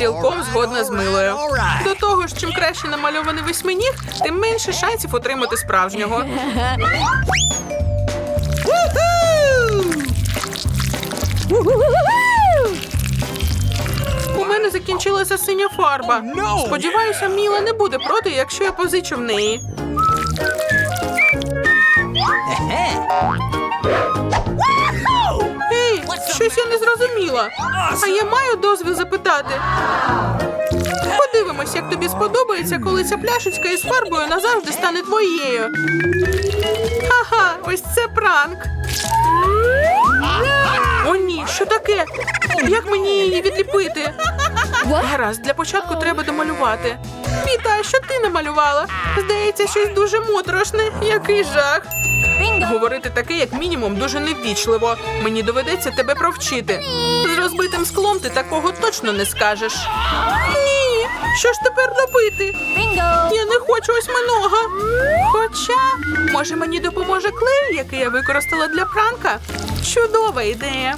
Цілком згодна з милою. До того ж, чим краще намальований восьминіг, тим менше шансів отримати справжнього. У мене закінчилася синя фарба. Сподіваюся, Міла не буде проти, якщо я позичу в неї. Щось я не зрозуміла. А я маю дозвіл запитати. Подивимось, як тобі сподобається, коли ця пляшечка із фарбою назавжди стане твоєю. Ха-ха, ось це пранк. О, ні, що таке? Як мені її відліпити? Гаразд, для початку треба домалювати. Віта, що ти намалювала? Здається, щось дуже моторошне. Який жах. Говорити таке, як мінімум, дуже неввічливо. Мені доведеться тебе провчити. З розбитим склом ти такого точно не скажеш. Ні, що ж тепер робити? Я не хочу осьминога. Хоча, може, мені допоможе клей, який я використала для пранка? Чудова ідея.